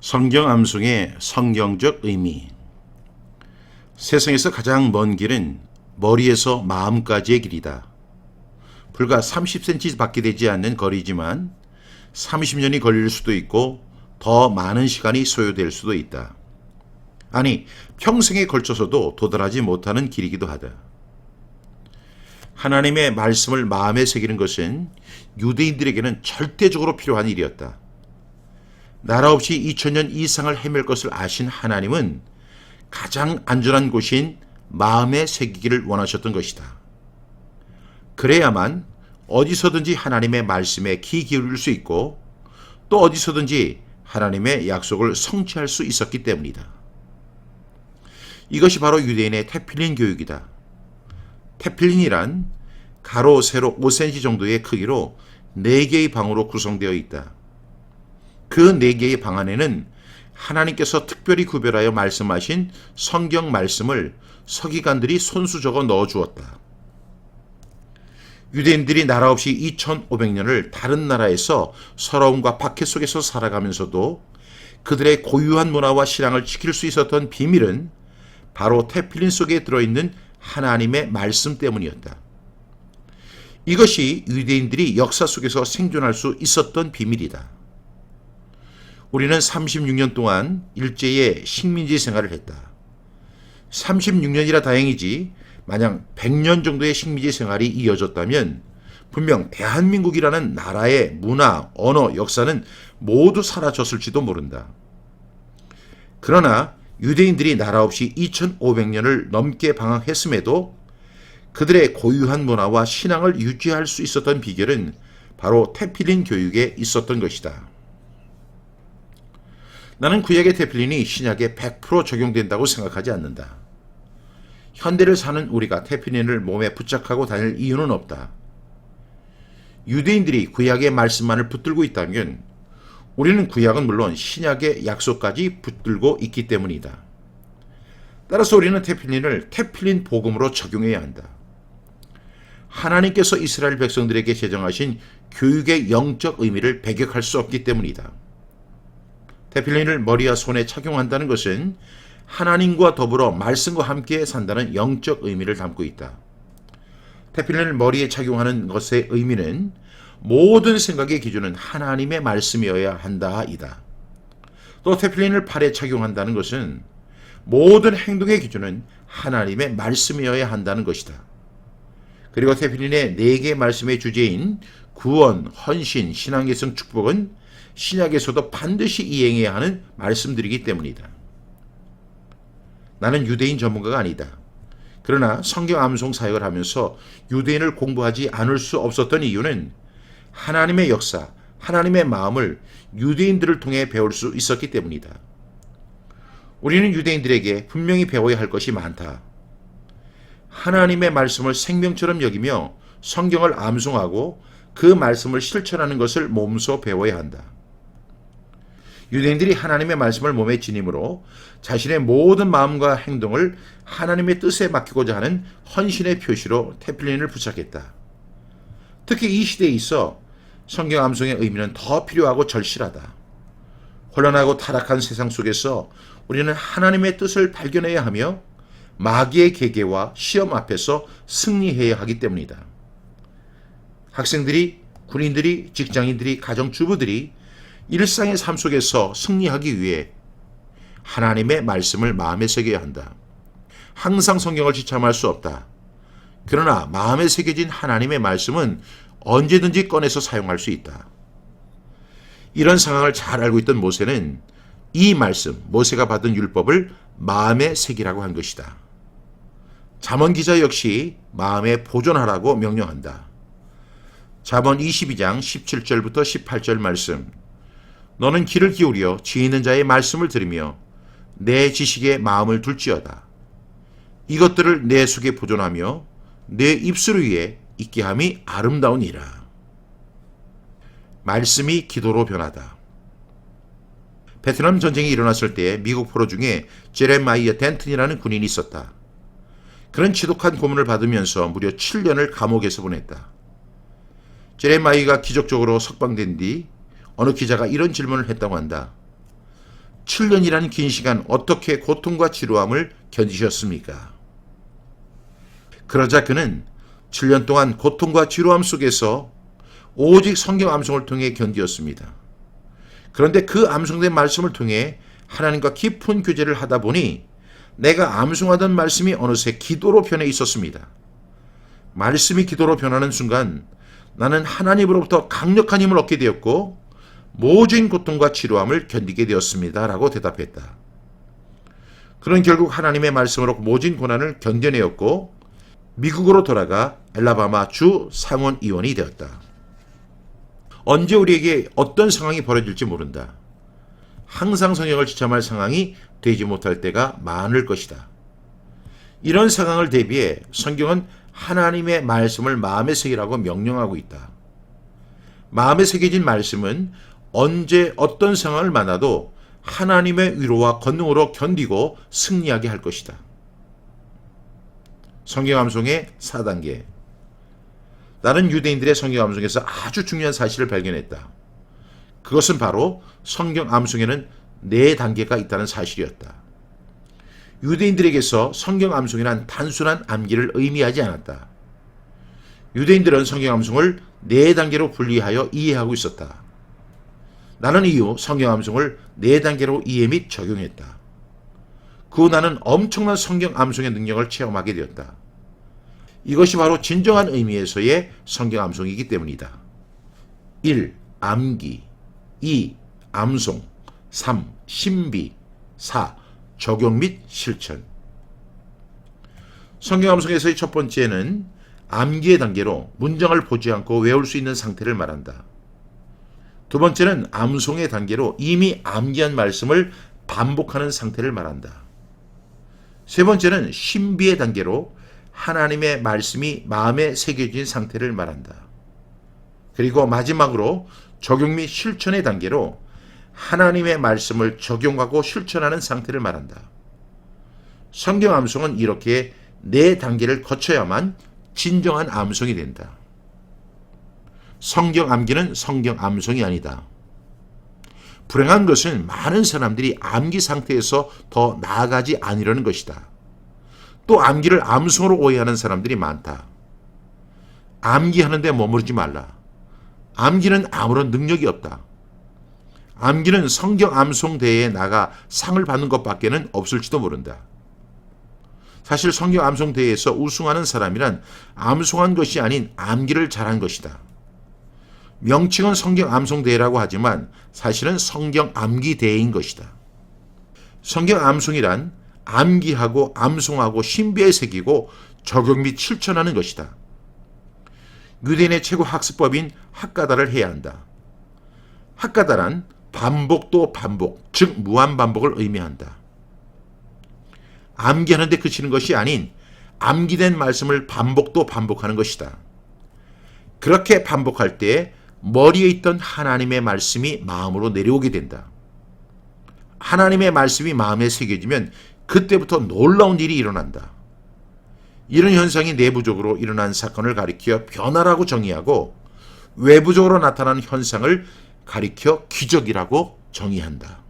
성경 암송의 성경적 의미 세상에서 가장 먼 길은 머리에서 마음까지의 길이다. 불과 30cm 밖에 되지 않는 거리지만 30년이 걸릴 수도 있고 더 많은 시간이 소요될 수도 있다. 아니, 평생에 걸쳐서도 도달하지 못하는 길이기도 하다. 하나님의 말씀을 마음에 새기는 것은 유대인들에게는 절대적으로 필요한 일이었다. 나라 없이 2000년 이상을 헤맬 것을 아신 하나님은 가장 안전한 곳인 마음에 새기기를 원하셨던 것이다. 그래야만 어디서든지 하나님의 말씀에 귀 기울일 수 있고 또 어디서든지 하나님의 약속을 성취할 수 있었기 때문이다. 이것이 바로 유대인의 테필린 교육이다. 테필린이란 가로, 세로 5cm 정도의 크기로 4개의 방으로 구성되어 있다. 그 네 개의 방 안에는 하나님께서 특별히 구별하여 말씀하신 성경 말씀을 서기관들이 손수 적어 넣어 주었다. 유대인들이 나라 없이 2500년을 다른 나라에서 서러움과 박해 속에서 살아가면서도 그들의 고유한 문화와 신앙을 지킬 수 있었던 비밀은 바로 태필린 속에 들어있는 하나님의 말씀 때문이었다. 이것이 유대인들이 역사 속에서 생존할 수 있었던 비밀이다. 우리는 36년 동안 일제의 식민지 생활을 했다. 36년이라 다행이지 만약 100년 정도의 식민지 생활이 이어졌다면 분명 대한민국이라는 나라의 문화, 언어, 역사는 모두 사라졌을지도 모른다. 그러나 유대인들이 나라 없이 2500년을 넘게 방황했음에도 그들의 고유한 문화와 신앙을 유지할 수 있었던 비결은 바로 태필린 교육에 있었던 것이다. 나는 구약의 테필린이 신약에 100% 적용된다고 생각하지 않는다. 현대를 사는 우리가 테필린을 몸에 부착하고 다닐 이유는 없다. 유대인들이 구약의 말씀만을 붙들고 있다면 우리는 구약은 물론 신약의 약속까지 붙들고 있기 때문이다. 따라서 우리는 테필린을 테필린 복음으로 적용해야 한다. 하나님께서 이스라엘 백성들에게 제정하신 교육의 영적 의미를 배격할 수 없기 때문이다. 테필린을 머리와 손에 착용한다는 것은 하나님과 더불어 말씀과 함께 산다는 영적 의미를 담고 있다. 테필린을 머리에 착용하는 것의 의미는 모든 생각의 기준은 하나님의 말씀이어야 한다이다. 또 테필린을 팔에 착용한다는 것은 모든 행동의 기준은 하나님의 말씀이어야 한다는 것이다. 그리고 테필린의 네 개의 말씀의 주제인 구원, 헌신, 신앙계성, 축복은 신약에서도 반드시 이행해야 하는 말씀들이기 때문이다. 나는 유대인 전문가가 아니다. 그러나 성경 암송 사역을 하면서 유대인을 공부하지 않을 수 없었던 이유는 하나님의 역사, 하나님의 마음을 유대인들을 통해 배울 수 있었기 때문이다. 우리는 유대인들에게 분명히 배워야 할 것이 많다. 하나님의 말씀을 생명처럼 여기며 성경을 암송하고 그 말씀을 실천하는 것을 몸소 배워야 한다. 유대인들이 하나님의 말씀을 몸에 지님으로 자신의 모든 마음과 행동을 하나님의 뜻에 맡기고자 하는 헌신의 표시로 테필린을 부착했다. 특히 이 시대에 있어 성경 암송의 의미는 더 필요하고 절실하다. 혼란하고 타락한 세상 속에서 우리는 하나님의 뜻을 발견해야 하며 마귀의 계계와 시험 앞에서 승리해야 하기 때문이다. 학생들이, 군인들이, 직장인들이, 가정주부들이 일상의 삶 속에서 승리하기 위해 하나님의 말씀을 마음에 새겨야 한다. 항상 성경을 지참할 수 없다. 그러나 마음에 새겨진 하나님의 말씀은 언제든지 꺼내서 사용할 수 있다. 이런 상황을 잘 알고 있던 모세는 이 말씀, 모세가 받은 율법을 마음에 새기라고 한 것이다. 잠언 기자 역시 마음에 보존하라고 명령한다. 잠언 22장 17절부터 18절 말씀. 너는 귀를 기울여 지혜 있는 자의 말씀을 들으며 내 지식에 마음을 둘지어다. 이것들을 내 속에 보존하며 내 입술 위에 있게 함이 아름다우니라. 말씀이 기도로 변하다. 베트남 전쟁이 일어났을 때 미국 포로 중에 제레마이어 덴튼이라는 군인이 있었다. 그런 지독한 고문을 받으면서 무려 7년을 감옥에서 보냈다. 제레마이가 기적적으로 석방된 뒤 어느 기자가 이런 질문을 했다고 한다. 7년이라는 긴 시간 어떻게 고통과 지루함을 견디셨습니까? 그러자 그는 7년 동안 고통과 지루함 속에서 오직 성경 암송을 통해 견디었습니다. 그런데 그 암송된 말씀을 통해 하나님과 깊은 교제를 하다 보니 내가 암송하던 말씀이 어느새 기도로 변해 있었습니다. 말씀이 기도로 변하는 순간 나는 하나님으로부터 강력한 힘을 얻게 되었고 모진 고통과 지루함을 견디게 되었습니다. 라고 대답했다. 그는 결국 하나님의 말씀으로 모진 고난을 견뎌내었고 미국으로 돌아가 엘라바마 주 상원 의원이 되었다. 언제 우리에게 어떤 상황이 벌어질지 모른다. 항상 성령을 지참할 상황이 되지 못할 때가 많을 것이다. 이런 상황을 대비해 성경은 하나님의 말씀을 마음에 새기라고 명령하고 있다. 마음에 새겨진 말씀은 언제 어떤 상황을 만나도 하나님의 위로와 권능으로 견디고 승리하게 할 것이다. 성경 암송의 4단계. 나는 유대인들의 성경 암송에서 아주 중요한 사실을 발견했다. 그것은 바로 성경 암송에는 네 단계가 있다는 사실이었다. 유대인들에게서 성경 암송이란 단순한 암기를 의미하지 않았다. 유대인들은 성경 암송을 네 단계로 분리하여 이해하고 있었다. 나는 이후 성경 암송을 네 단계로 이해 및 적용했다. 그 후 나는 엄청난 성경 암송의 능력을 체험하게 되었다. 이것이 바로 진정한 의미에서의 성경 암송이기 때문이다. 1. 암기 2. 암송 3. 신비 4. 적용 및 실천 성경 암송에서의 첫 번째는 암기의 단계로 문장을 보지 않고 외울 수 있는 상태를 말한다. 두 번째는 암송의 단계로 이미 암기한 말씀을 반복하는 상태를 말한다. 세 번째는 신비의 단계로 하나님의 말씀이 마음에 새겨진 상태를 말한다. 그리고 마지막으로 적용 및 실천의 단계로 하나님의 말씀을 적용하고 실천하는 상태를 말한다. 성경 암송은 이렇게 네 단계를 거쳐야만 진정한 암송이 된다. 성경 암기는 성경 암송이 아니다. 불행한 것은 많은 사람들이 암기 상태에서 더 나아가지 아니려는 것이다. 또 암기를 암송으로 오해하는 사람들이 많다. 암기하는데 머무르지 말라. 암기는 아무런 능력이 없다. 암기는 성경 암송 대회에 나가 상을 받는 것밖에는 없을지도 모른다. 사실 성경 암송 대회에서 우승하는 사람이란 암송한 것이 아닌 암기를 잘한 것이다. 명칭은 성경 암송 대회라고 하지만 사실은 성경 암기 대회인 것이다. 성경 암송이란 암기하고 암송하고 신비에 새기고 적용 및 실천하는 것이다. 유대인의 최고 학습법인 학가다를 해야 한다. 학가다란 반복 또 반복, 즉 무한 반복을 의미한다. 암기하는 데 그치는 것이 아닌 암기된 말씀을 반복 또 반복하는 것이다. 그렇게 반복할 때 머리에 있던 하나님의 말씀이 마음으로 내려오게 된다. 하나님의 말씀이 마음에 새겨지면 그때부터 놀라운 일이 일어난다. 이런 현상이 내부적으로 일어난 사건을 가리켜 변화라고 정의하고 외부적으로 나타나는 현상을 가리켜 기적이라고 정의한다.